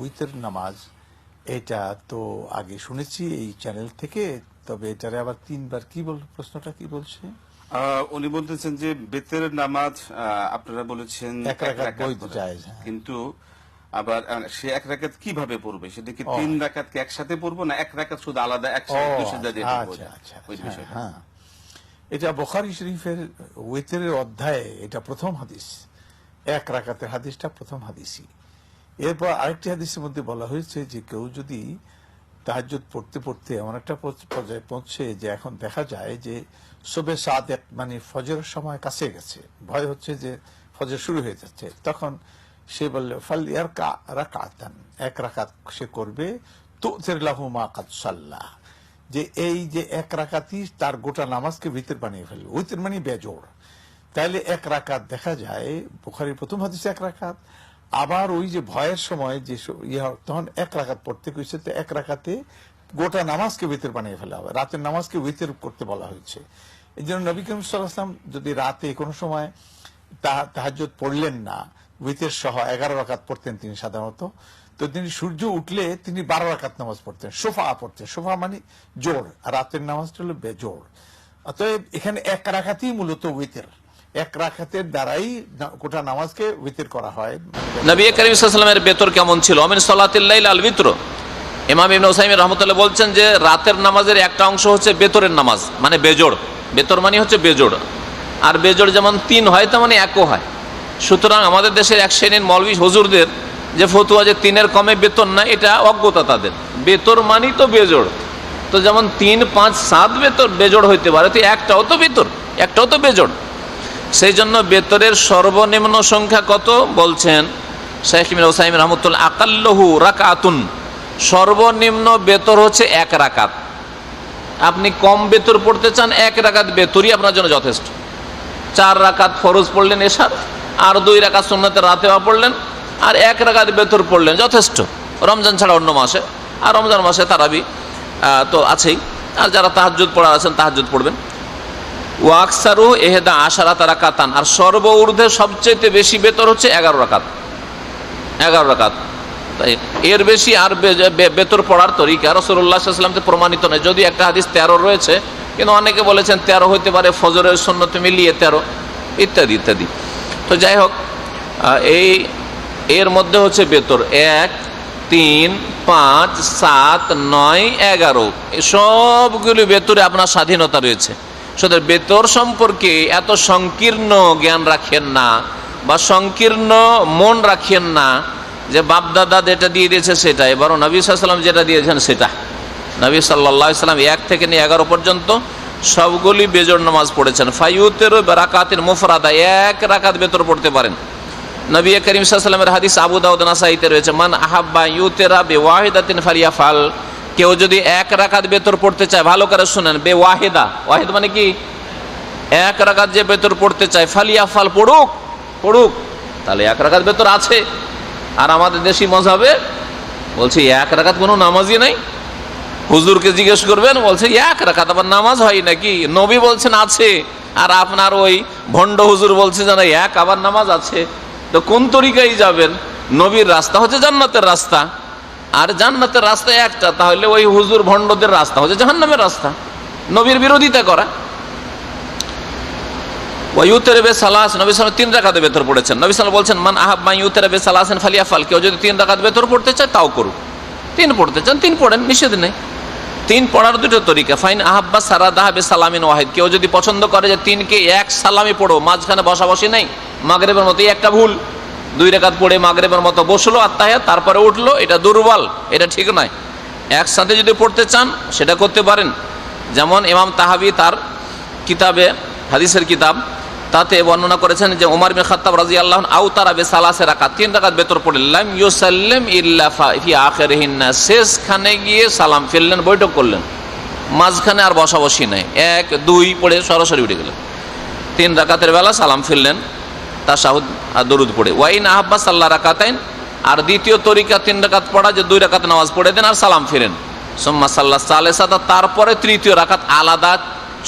উইতের নামাজ এটা তো আগে শুনেছি এই চ্যানেল থেকে তবে এটারে আবার তিনবার কি বল প্রশ্নটা কি বলছে? উনি বলতেছেন যে বেতের নামাজ আপনারা বলেছেন হ্যাঁ। কিন্তু আবার সে এক রাকাত কীভাবে পড়বে? সেটা কি তিন রাকাত কি একসাথে পড়ব না এক রাকাত শুধু আলাদা একসাথে? আচ্ছা আচ্ছা আচ্ছা, হ্যাঁ। এটা বখারি শরীফের ওয়েতের অধ্যায়ে এটা প্রথম হাদিস। এক রাকাতের হাদিসটা প্রথম হাদিসই। এরপর আরেকটি হাদিসের মধ্যে বলা হয়েছে যে কেউ যদি তাহাজ্জুদ পড়তে পড়তে এমন একটা পর্যায়ে পৌঁছে যে এখন দেখা যায় যে সবে সাদেক মানে ফজরের সময় কাছে গেছে। ভয় হচ্ছে যে ফজর শুরু হয়ে যাচ্ছে। তখন সে বললে, ফাল ইয়ার রাকাতান। এক রাকাত সে করবে তো লাহু মা কাদ সাল্লাহ যে এই যে এক রাকাতই তার গোটা নামাজকে ভিতর বানিয়ে ফেলবে উইতের মানে বেজোড়। তাইলে এক রাকাত দেখা যায়, বুখারির প্রথম হাদিসে এক রাকাত আবার ওই যে ভয়ের সময় যে ইয়ে তখন এক রাখাত পড়তে কইছে, তো এক রাকাতে গোটা নামাজকে ভিতর বানিয়ে ফেলা হবে। রাতের নামাজকে ভিতর করতে বলা হয়েছে। এই জন্য নবী করিম যদি রাতে কোনো সময় তাহাজ্জুদ পড়লেন না উইতের সহ এগারো রাকাত পড়তেন তিনি সাধারণত, তো তিনি সূর্য উঠলে তিনি বারো রাকাত নামাজ পড়তেন। সোফা পড়তেন। সোফা মানে জোর। আর রাতের নামাজটা হলো বেজোর অতএব এখানে এক রাখাতেই মূলত উইতের এক রাখাতের দ্বারাই গোটা নামাজকে উইতের করা হয়। নবী করিম সাল্লামের বেতর কেমন ছিল? অমিন সলাতিল্লাইল আল বিত্র ইমাম ইবনে ওসাইম রহমতুল্লাহ বলছেন যে, রাতের নামাজের একটা অংশ হচ্ছে বেতরের নামাজ মানে বেজোড়। বেতর মানে হচ্ছে বেজোড়। আর বেজোড় যেমন তিন হয়, তেমন একও হয়। সুতরাং আমাদের দেশের এক শ্রেণির মলবি হজুরদের যে ফতুয়া যে তিনের কমে বেতন না এটা অজ্ঞতা তাদের। বেতর মানি তো বেজোড়। তো যেমন তিন, পাঁচ, সাত বেতর বেজোড় হইতে পারে, তো একটাও তো বেতর, একটাও তো বেজোড়। সেই জন্য বেতরের সর্বনিম্ন সংখ্যা কত বলছেন শেখ ইমিন ওসাইম রহমতুল্লাহ আকাল্লহু রাকাতুন সর্বনিম্ন বেতর হচ্ছে এক রাকাত। আপনি কম বেতর পড়তে চান, এক রাকাত বেতরই আপনার জন্য যথেষ্ট। চার রাকাত ফরজ পড়লেন এসার আর দুই রাকাত সুন্নতের রাতেওয়া পড়লেন, আর এক রাকাত বেতর পড়লেন যথেষ্ট। রমজান ছাড়া অন্য মাসে, আর রমজান মাসে তারাবি তো আছেই। আর যারা তাহাজ্জুদ পড়ার আছেন তাহাজ্জুদ পড়বেন। ওয়াকসারু এহেদা আশারা তারা কাতান। আর সর্ব ঊর্ধ্বে সবচেয়ে বেশি বেতর হচ্ছে এগারো রাকাত। এগারো রাকাত। তাই এর বেশি আর বেতর পড়ার তরিকা রসুল্লাহামতে প্রমাণিত নয়। যদি একটা হাদিস তেরো রয়েছে, কিন্তু অনেকে বলেছেন তেরো হইতে পারে ফজরের সন্ন্যতে মিলিয়ে তেরো, ইত্যাদি ইত্যাদি। তো যাই হোক এই এর মধ্যে হচ্ছে বেতর। এক, তিন, পাঁচ, সাত, নয়, এগারো। সবগুলি বেতরে আপনার স্বাধীনতা রয়েছে। সুতরাং বেতর সম্পর্কে এত সংকীর্ণ জ্ঞান রাখেন না বা সংকীর্ণ মন রাখেন না যে বাপদাদা যেটা দিয়ে দিয়েছে সেটা এবারও নবী সাল্লাম যেটা দিয়েছেন সেটা। নবী সাল্লাহ সাল্লাম এক থেকে নিয়ে এগারো পর্যন্ত সবগুলি বেজর নামাজ পড়েছেন। ফাইউতের রাকাতের মুফরাদা, এক রাকাত বেতর পড়তে পারেন। নবী করিম সাল্লামের হাদিস আবু দাউদ রয়েছে, মান আহাব্বা ইউতেরা বে ওয়াহিদাতিন ফারিয়া ফাল কেউ যদি এক রাকাত বেতর পড়তে চায়, ভালো করে শুনেন বে ওয়াহেদা ওয়াহিদ মানে কি? এক রাকাত যে বেতর পড়তে চায়, ফালিয়া ফাল পড়ুক পড়ুক, তাহলে এক রাকাত বেতর আছে। আর আমাদের দেশি মজাবে বলছে, এক রাকাত কোনো নামাজই নাই? হুজুরকে জিজ্ঞেস করবেন, বলছে, এক রাকাত আবার নামাজ হয় নাকি? নবী বলছেন, আছে। আর আপনার ওই ভণ্ড হুজুর বলছে যেন এক আবার নামাজ আছে। তো কোন তরিকায় যাবেন? নবীর রাস্তা হচ্ছে জান্নাতের রাস্তা। আর জান্নাতের রাস্তা একটা, তাহলে ওই হুজুর ভণ্ডদের রাস্তা হচ্ছে জাহান্নামের রাস্তা। নবীর বিরোধিতা করা। নবী তিন বলছেন, মান কেউ যদি তিন পড়তে তাও করুক। তিন পড়তে চান, তিন পড়েন, নিষেধ নেই। তিন পড়ার দুটো তরিকা। ফাইন আহাব্বা সালামিন কেউ যদি পছন্দ করে যে তিনকে এক সালামি পড়ো, মাঝখানে বসাবসি নেই, মাগরেবের মতো একটা ভুল। দুই রেখাত পড়ে মাগরেবের মতো বসল আত্মাহে তারপরে উঠল, এটা দুর্বল, এটা ঠিক নয়। একসাথে যদি পড়তে চান, সেটা করতে পারেন। যেমন ইমাম তাহাবি তার কিতাবে, হাদিসের কিতাব, তাতে বর্ণনা করেছেন যে ওমর বিন খাত্তাব রাজি আল্লাহ আউ তারা বে সালাসে রাকাত, তিন রাকাত বেতর পড়লাম ইউসাল্লেম ইল্লা ফি আখেরহিন্না শেষখানে গিয়ে সালাম ফেললেন, বৈঠক করলেন। মাঝখানে আর বসা বসি নাই। এক, দুই পড়ে সরাসরি উঠে গেলেন। তিন রাকাতের বেলা সালাম ফেললেন। আর দরুদ পড়ে। ওয়াইন আহ্বাস আল্লাহ রাকাতাইন, আর দ্বিতীয় তরিকা তিন রাকাত পড়া যে দুই রাকাত নামাজ পড়ে দেন আর সালাম ফেরেন। সোম্মা সাল্লাহ সালে সাদা তারপরে তৃতীয় রাকাত আলাদা,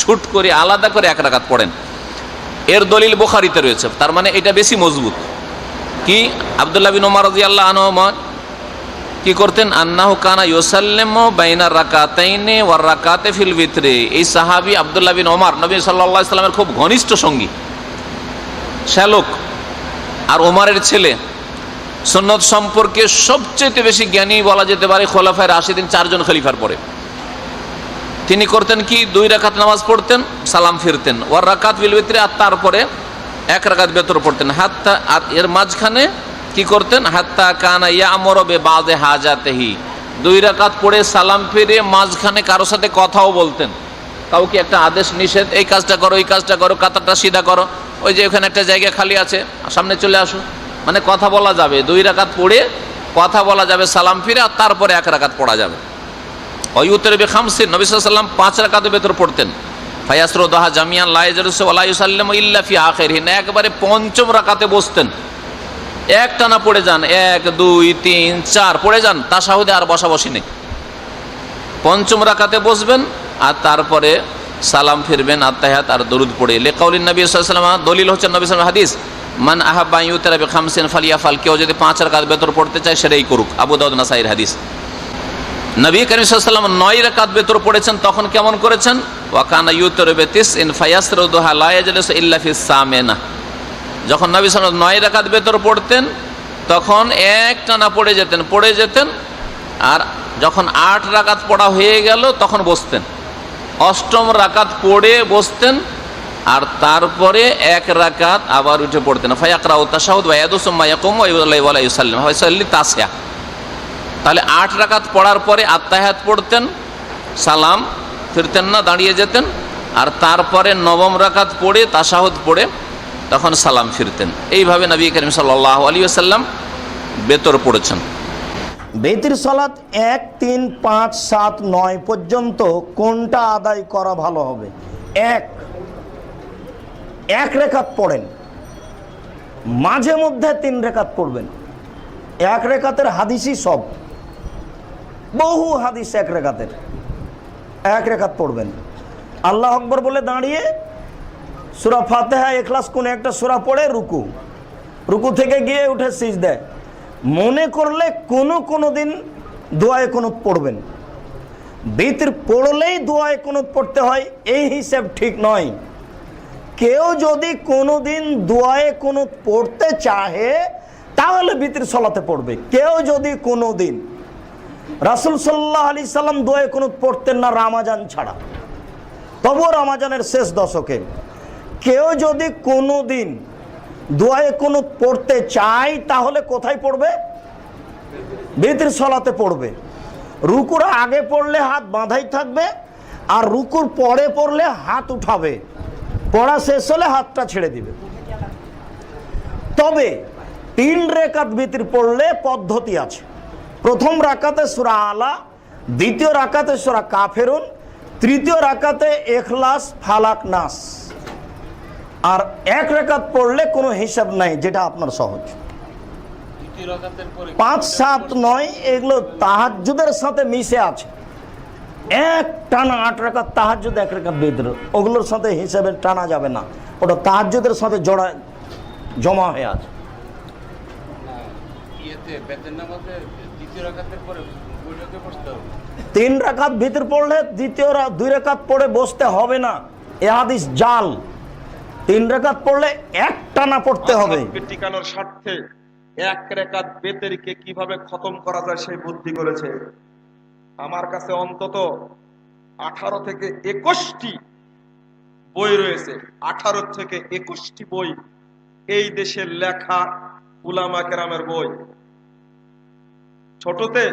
ছুট করে আলাদা করে এক রাকাত পড়েন। এর দলিল বোখারিতে রয়েছে, তার মানে এটা বেশি মজবুত। কি? আবদুল্লাহ বিন ওমর আল্লাহ আনহমদ কি করতেন? আন্নাহু কানা ইউসাল্লেম বাইনা রাকাতাইনে ওয়ার রাকাতে ফিল ভিতরে। এই সাহাবী আব্দুল্লাহ বিন ওমর নবী সাল্লাল্লাহু আলাইহি সাল্লামের খুব ঘনিষ্ঠ সঙ্গী। শ্যালক আর ওমরের ছেলে। সুন্নত সম্পর্কে সবচেয়ে বেশি জ্ঞানী বলা যেতে পারে খোলাফায় রাশিদিন চারজন খলিফার পরে। তিনি করতেন কি? দুই রাকাত নামাজ পড়তেন, সালাম ফিরতেন। ওয়ার রাকাত বিল ভিতরে আর তারপরে এক রাকাত বেতর পড়তেন। হাত্তা, আর এর মাঝখানে কি করতেন? হাত্তা কানা ইয়া আমরবে বাদে হাজাতেহি। দুই রাকাত পড়ে সালাম ফিরে মাঝখানে কারোর সাথে কথাও বলতেন। কাউকে একটা আদেশ নিষেধ, এই কাজটা করো, এই কাজটা করো, কাতারটা সিধা করো। ওই যে ওখানে একটা জায়গা খালি আছে, সামনে চলে আসো। মানে কথা বলা যাবে, দুই রাকাত পড়ে কথা বলা যাবে, সালাম ফিরে, আর তারপরে এক রাকাত পড়া যাবে। অয়ুতের বেখামসিন নবী সাল্লাম পাঁচ রাকাতের ভেতর পড়তেন। ফায়াসরোদাহা জামিয়ান লাইজাল্লাম ইল্লাফি আখেরহিন একবারে পঞ্চম রাকাতে বসতেন। এক টানা পড়ে যান, এক, দুই, তিন, চার, পড়ে যান তাসাহুদে আর বসা বসি নেই। পঞ্চম রাকাতে বসবেন, আর তারপরে সালাম ফিরবেন আত্মাহাত আর দরুদ পড়ে। লেকাউলিন নবী সাল্লাম দলিল হচ্ছে নবী সাল্লাম হাদিস, মান আহাব্বা ইউতেরা বেখামসিন ফালিয়া ফাল কেউ যদি পাঁচ রাকাত বেতর পড়তে চায় সেটাই করুক। আবু দাউদ নাসাইর হাদিস। নবী করিম সাল্লাম নয় রাকাত বেতর পড়েছেন, তখন কেমন করেছেন? ওয়াকানা ইউতর বেতিস ইন ফায়াসরুদুহা লা ইয়াজলিসু ইল্লা ফিস সামেনা যখন নবী সাল্লাম নয় রাকাত বেতর পড়তেন, তখন এক টানা পড়ে যেতেন পড়ে যেতেন, আর যখন আট রাকাত পড়া হয়ে গেল, তখন বসতেন। অষ্টম রাকাত পড়ে বসতেন, আর তারপরে এক রাকাত আবার উঠে পড়তেন। তাহলে আট রাকাত পড়ার পরে আত্মাহাত পড়তেন, সালাম, ফিরতেন না, দাঁড়িয়ে যেতেন, আর তারপরে নবম রাকাত পড়ে তাসাহুদ পড়ে, তখন সালাম, ফিরতেন। এইভাবে নবী করিম সাল্লাহ আলী আসাল্লাম বেতর পড়েছেন। বেতির সলাৎ এক, তিন, পাঁচ, সাত, নয় পর্যন্ত কোনটা আদায় করা ভালো হবে? এক। এক রেখাত পড়েন। মাঝে মধ্যে তিন রেখাত পড়বেন। এক রেখাতের হাদিসই সব। বহু হাদিস এক রেখাতের। এক রেখাত পড়বেন। আল্লাহ আকবর বলে দাঁড়িয়ে সুরা ফাতেহা এখলাস কোন একটা সুরা পড়ে রুকু। রুকু থেকে গিয়ে উঠে সিজ দেয় মনে করলে কোনো কোনো দিন দোয়ায় কোনো পড়বেন। বিতির পড়লেই দোয়ায় কোনো পড়তে হয়, এই হিসাব ঠিক নয়। কেউ যদি কোনো দিন দোয়ায় কোনো পড়তে চাহে, তাহলে বিতির সলাতে পড়বে। কেউ যদি কোনো দিন রাসুল সাল্লাহ আলি সাল্লাম দোয়ায় কোনো পড়তেন না রামাজান ছাড়া, তবুও রামাজানের শেষ দশকে। কেউ যদি কোনো দিন দোয়ায় কোনো পড়তে চায় তাহলে কোথায় পড়বে? বেতির সলাতে পড়বে। রুকুর আগে পড়লে হাত বাঁধাই থাকবে, আর রুকুর পরে পড়লে হাত উঠাবে। পড়া শেষ হলে হাতটা ছেড়ে দিবে। তবে তিন রেখাত বিতির পড়লে পদ্ধতি আছে। প্রথম রাকাতে সুরা আলা, দ্বিতীয় রাকাতে সুরা কাফেরুন, তৃতীয় রাকাতে এখলাস, ফালাক, নাস। আর এক রেখাত পড়লে কোনো হিসাব নাই যেটা আপনার সহজ। পাঁচ সাত নয় এগুলো তাহাজুদের সাথে মিশে আছে। এক টানা আট রেখাত তাহাজুদ এক রেখাত বেদর ওগুলোর সাথে হিসাবে টানা যাবে না। ওটা তাহাজুদের সাথে জড়া জমা হয়ে আছে। হবে। তিন রাকাত ভিতর পড়লে দ্বিতীয় দুই রেখাত পড়ে বসতে হবে না। এ হাদিস জাল। তিন রেখাত পড়লে এক টানা পড়তে হবে। টিকানোর স্বার্থে এক রেখাত বেতেরিকে কীভাবে খতম করা যায় সেই বুদ্ধি করেছে। আমার কাছে অন্তত আঠারো থেকে একুশটি বই রয়েছে। আঠারো থেকে একুশটি বই এই দেশের লেখা উলামা কেরামের বই। ছোটতে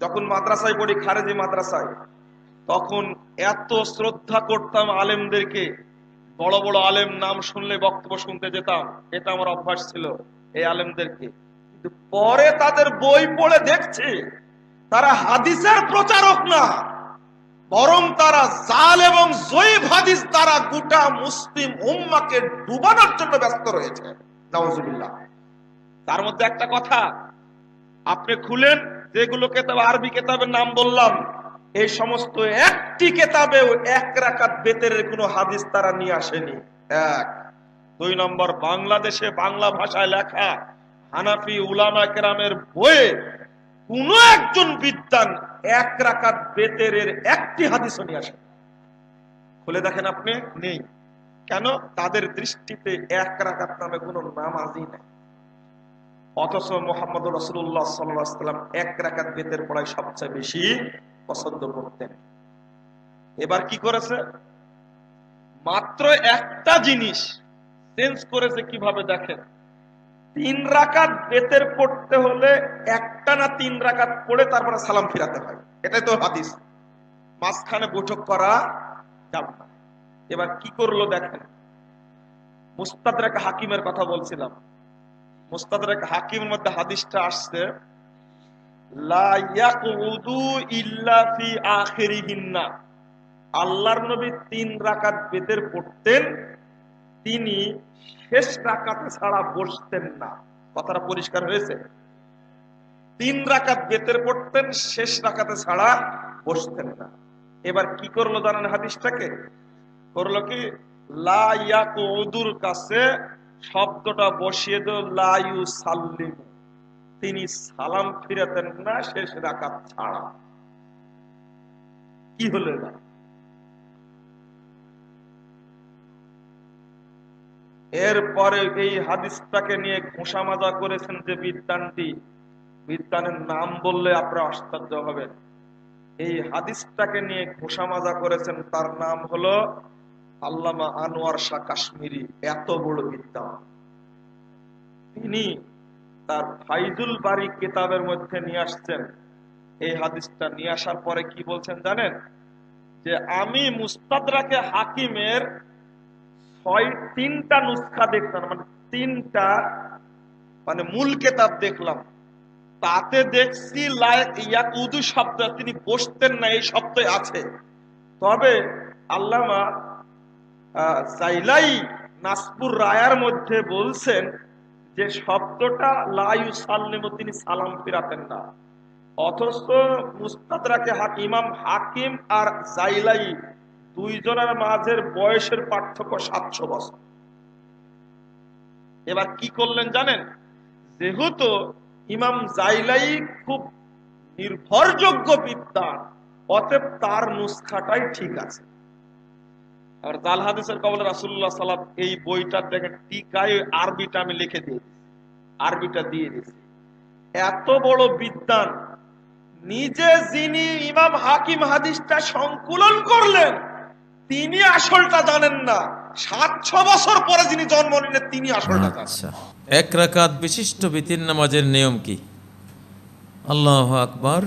যখন মাদ্রাসায় পড়ি, খারেজি মাদ্রাসায়, তখন এত শ্রদ্ধা করতাম আলেমদেরকে বড় বড় আলেম নাম শুনলে বক্তব্য শুনতে যেতাম। এটা আমার অভ্যাস ছিল এই আলেমদেরকে। কিন্তু পরে তাদের বই পড়ে দেখছি, তারা হাদিসের প্রচারক না, বরং তারা জাল এবং জৈব হাদিস দ্বারা গোটা মুসলিম উম্মাকে ডুবানোর জন্য ব্যস্ত রয়েছে। নাউজুবিল্লাহ। তার মধ্যে একটা কথা, আপনি খুলেন, যেগুলো কেতাব, আরবি কেতাবের নাম বললাম এই সমস্ত একটি কেতাবেও এক রাকাত বেতের কোনো হাদিস তারা নিয়ে আসেনি। এক। দুই নম্বর, বাংলাদেশে বাংলা ভাষায় লেখা হানাফি উলামা কেরামের বইয়ে কোন একজন বিদ্যান এক রাকাত বেতেরের একটি হাদিসও নিয়ে আসে খুলে দেখেন আপনি? নেই। কেন? তাদের দৃষ্টিতে এক রাকাত নামে কোন নামাজই নেই। অথচ মোহাম্মদ রসুল্লাহ সাল্লাম এক রাকাত বেতের পড়ায় সবচেয়ে বেশি পছন্দ করতেন। এবার কি করেছে? মাত্র একটা জিনিস চেঞ্জ করেছে কীভাবে দেখেন? তিন রাকাত বেতের পড়তে হলে একটা না তিন রাকাত পড়ে তারপরে সালাম ফিরাতে হয়। এটাই তো হাদিস। মাঝখানে বৈঠক করা যাবে না। এবার কি করল দেখেন? মুস্তাদরাক হাকিমের কথা বলছিলাম। মুস্তাদরাক হাকিমের মধ্যে হাদিসটা আসছে লা ইয়াকুদু ইল্লা ফি আখিরিহিন্না আল্লাহর নবী তিন রাকাত বেতের পড়তেন, তিনি শেষ রাকাতে ছাড়া বসতেন না। কথাটা পরিষ্কার হয়েছে? তিন রাকাত বেতের পড়তেন, শেষ রাকাতে ছাড়া বসতেন না। এবার কি করল জানেন হাদিসটাকে? করল কি, লা ইয়াকুদুর কাছে শব্দটা বসিয়ে দিল লাইউ ইউসাল্লিম। তিনি সালাম ফিরাতেন না, শেষ রাকাত ছাড়া। কি হলো এবার এরপরে এই হাদিসটাকে নিয়ে ঘোষা মাজা করেছেন যে বিদ্যানটি বিদ্যানের নাম বললে আপনারা আশ্চর্য হবেন এই হাদিসটাকে নিয়ে ঘোষা মাজা করেছেন, তার নাম হলো আল্লামা আনোয়ার শাহ কাশ্মীরি, এত বড় বিদ্যান তিনি তার ফাইজুল বাড়ি কিতাবের মধ্যে নিয়ে আসছেন। এই হাদিসটা নিয়ে আসার পরে কি বলছেন জানেন? যে আমি মুস্তাদরাকে হাকিমের ছয়, তিনটা নুসখা দেখলাম মানে তিনটা মানে মূল কেতাব দেখলাম। তাতে দেখছি ইয়াকুদু শব্দ, তিনি বসতেন না, এই শব্দ আছে। তবে আল্লামা জাইলাই নাসপুর রায়ার মধ্যে বলছেন যে শব্দটা লাইউ সাল্লিম তিনি সালাম ফিরাতেন না। অথচ ইমাম হাকিম আর জাইলাই দুইজনের মাঝের বয়সের পার্থক্য সাতশো বছর। এবার কি করলেন জানেন? যেহেতু ইমাম জাইলাই খুব নির্ভরযোগ্য বিদ্যা অতএব তার নুসখাটাই ঠিক আছে। আর জাল হাদিসের কবল রাসুল্লাহ এই বইটা দেখেন, টিকায় আরবিটা আমি লিখে আরবিটা দিয়ে দিয়েছি। এত বড় বিদ্যান, নিজে যিনি ইমাম হাকিম হাদিসটা সংকুলন করলেন, তিনি আসলটা জানেন না। সাতশো বছর পরে যিনি জন্ম নিলেন, তিনি আসলটা জানেন। আচ্ছা এক রাকাত বিশিষ্ট বিতির নামাজের নিয়ম কি? আল্লাহ আকবর,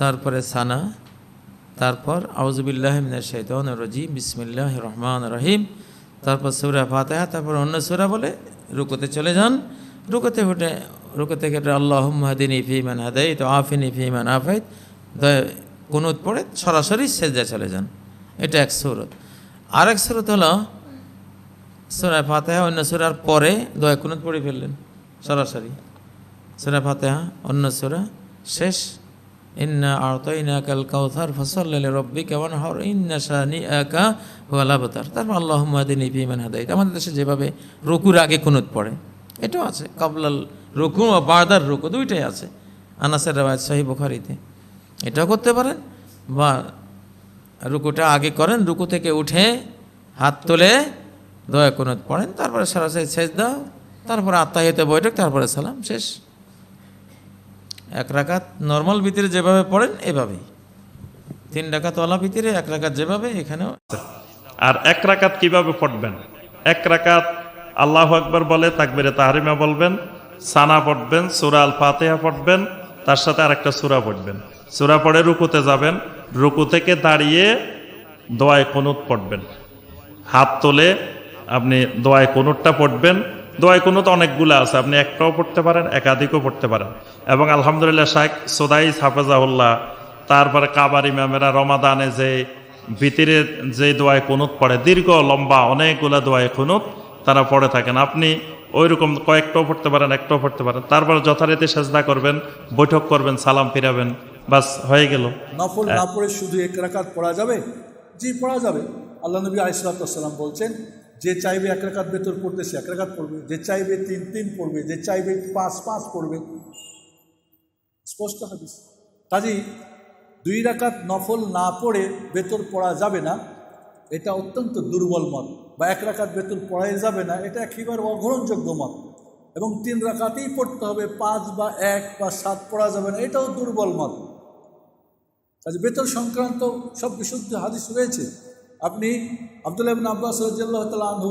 তারপরে সানা তারপর আউজুবিল্লাহ শৈতন রজিম বিসমিল্লাহ রহমান রহিম। তারপর সুরা ফাতেহা, তারপর অন্য সুরা বলে রুকোতে চলে যান। রুকোতে উঠে, রুকোতে কেটে আল্লাহ হাদিনী ফিমান হাদাই তো আফিনী ফিমান আফাইত। কুনুত পড়ে সরাসরি সেজদায় চলে যান। এটা এক সুরত। আর এক সুরত হলো সুরা ফাতেহা, অন্য সুরার পরে দয়া, কুনুত পড়ে ফেললেন সরাসরি। সুরা ফাতেহা, অন্য সুরা শেষ। আবতার তারপর আমাদের দেশে যেভাবে রুকুর আগে কুনুত পড়ে, এটাও আছে। কাবলাল রুকু ও বারদার রুকু দুইটাই আছে। আনাসের রাওয়ায়াত সহি বুখারীতে। এটাও করতে পারেন বা রুকুটা আগে করেন, রুকু থেকে উঠে হাত তুলে দয়া কুনুত পড়েন, তারপরে সরাসরি শেষ দাও তারপরে আত্মাহিত বৈঠক, তারপরে সালাম, শেষ। এক রাকাত নর্মাল ভিতরে যেভাবে পড়েন, এভাবেই। তিন রাকাত ওয়ালা ভিতরে, এক রাকাত যেভাবে, এখানেও। আর এক রাকাত কীভাবে পড়বেন? এক রাকাত আল্লাহ আকবর বলে, তাকবিরে তাহারিমা বলবেন, সানা পড়বেন, সুরা আল ফাতেহা পড়বেন, তার সাথে আরেকটা সুরা পড়বেন। সুরা পড়ে রুকুতে যাবেন, রুকু থেকে দাঁড়িয়ে দোয়ায় কনুত পড়বেন। হাত তোলে আপনি দোয়ায় কনুতটা পড়বেন দোয়ায় কনুত অনেকগুলো আছে। আপনি একটাও পড়তে পারেন একাধিকও পড়তে পারেন। এবং আলহামদুলিল্লাহ শাহ সোদাই হাফেজাউল্লাহ তারপরে কাবার ইমামেরা রমাদানে যে ভিতরে যে দোয়ায় কুনুত পড়ে দীর্ঘ লম্বা অনেকগুলো দোয়ায় কুনুত তারা পড়ে থাকেন। আপনি ওই রকম কয়েকটাও পড়তে পারেন একটাও পড়তে পারেন। তারপরে যথারীতি সেজদা করবেন বৈঠক করবেন সালাম ফিরাবেন বাস হয়ে গেল। নফল না পড়ে শুধু এক রাকাত পড়া যাবে জি পড়া যাবে। আল্লাহ নবী আলিসাল্লাম বলছেন যে চাইবে এক রেখাত ভেতর পড়তে সে এক রাকাত পড়বে। যে চাইবে তিন তিন পড়বে। যে চাইবে পাঁচ পাঁচ পড়বে। স্পষ্ট হাদিস কাজী দুই রাকাত নফল না পড়ে বেতর পড়া যাবে না, এটা অত্যন্ত দুর্বল মত। বা এক রাকাত বেতন পড়াই যাবে না, এটা একেবারে অগ্রহণযোগ্য মত। এবং তিন রাকাতেই পড়তে হবে, পাঁচ বা এক বা সাত পড়া যাবে না, এটাও দুর্বল মত। কাজে বেতন সংক্রান্ত সব বিশুদ্ধ হাদিস রয়েছে। আপনি আবদুল্লাহ ইবিন আব্বাস রাজিয়াল্লাহ তালা আনহু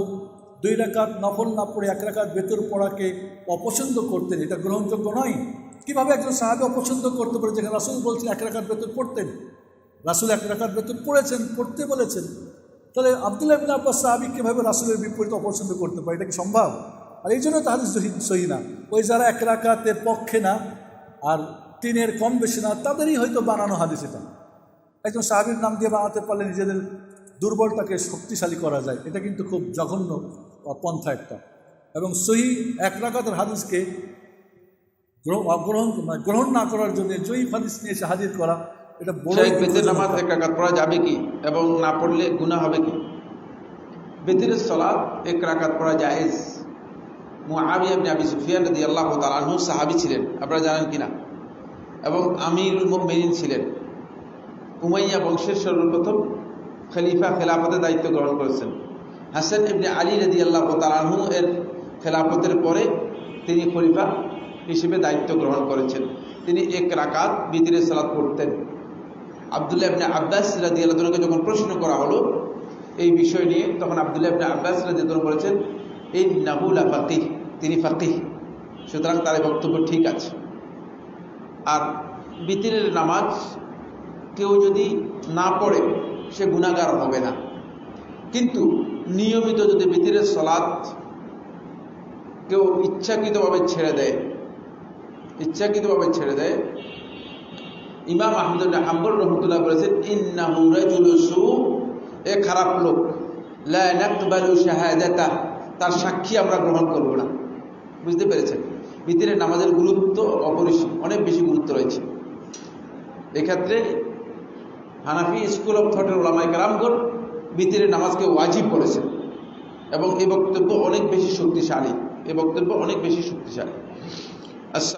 দুই রাকাত নফল না পড়ে এক রাকাত বেতর পড়াকে অপছন্দ করতেন। এটা গ্রহণযোগ্য নয়। কীভাবে একজন সাহাবে অপছন্দ করতে পারে? যেখানে রাসুল বলছেন, এক রাকাত বেতন পড়তেন। রাসুল এক রাকাত বেতন পড়েছেন, পড়তে বলেছেন। তাহলে আবদুল্লাহ ইবিন আব্বাস সাহাবি কীভাবে রাসুলের বিপরীত অপছন্দ করতে পারে? এটা কি সম্ভব? আর এই জন্য তাহাদিস সহি না। ওই যারা এক রাকাতের পক্ষে না আর তিনের কম বেশি না, তাদেরই হয়তো বানানো হাদিস এটা। একজন সাহাবির নাম দিয়ে বানাতে পারলে নিজেদের দুর্বলতাকে শক্তিশালী করা যায় এটা কিন্তু খুব জঘন্য পন্থা একটা। এবং সহি এক রাকাতের হাদিসকে গ্রহ- অগ্রহণ মানে গ্রহণ না করার জন্য জয়ীফ হাদিস নিয়ে এসে হাজির করা এটা বড় বেতের নামাজ এক রাকাত পড়া যাবে কি? এবং না পড়লে গুনাহ হবে কি? বেতিরের সলাদ এক রাকাত পড়া জায়েজ। মুআবিয়া ইবনে আবি সুফিয়ান রাদিয়াল্লাহু তাআলা আনহু সাহাবী ছিলেন আপনারা জানেন কিনা? এবং আমিরুল মুমিনিন ছিলেন। উমাইয়া বংশের সর্বপ্রথম খলিফা খেলাফতের দায়িত্ব গ্রহণ করেছেন। হাসান ইবনে আলী রাদিয়াল্লাহু তাআলা আনহু এর খেলাফতের পরে তিনি খলিফা হিসেবে দায়িত্ব গ্রহণ করেছেন। তিনি এক রাকাত বিতিরের সালাত পড়তেন। আবদুল্লাহ ইবনে আব্বাস রাদিয়াল্লাহুকে যখন প্রশ্ন করা হলো এই বিষয় নিয়ে, তখন আবদুল্লাহ ইবনে আব্বাস রাদিয়াল্লাহু বলেছেন এই নাহুলা ফাকিহ। তিনি ফাকিহ। সুতরাং তার বক্তব্য ঠিক আছে। আর বিতিরের নামাজ কেউ যদি না পড়ে সে গুণাগার হবে না। কিন্তু নিয়মিত যদি বিতিরের সলাৎ কেউ ইচ্ছাকৃতভাবে ছেড়ে দেয়, ইচ্ছাকৃতভাবে ছেড়ে দেয়, ইমাম আহমদুল্লাহ হাম্বল রহমতুল্লাহ বলেছেন ইন্নাহু এ খারাপ লোক। লা নাকবালু শাহাদাতা, তার সাক্ষী আমরা গ্রহণ করব না। বুঝতে পেরেছেন? ভিতরে নামাজের গুরুত্ব অপরিসীম, অনেক বেশি গুরুত্ব রয়েছে। এক্ষেত্রে হানাফি স্কুল অফ থটের ওলামাই কারামগণ বিতিরের নামাজকে ওয়াজিব করেছেন। এবং এই বক্তব্য অনেক বেশি শক্তিশালী। এই বক্তব্য অনেক বেশি শক্তিশালী। আচ্ছা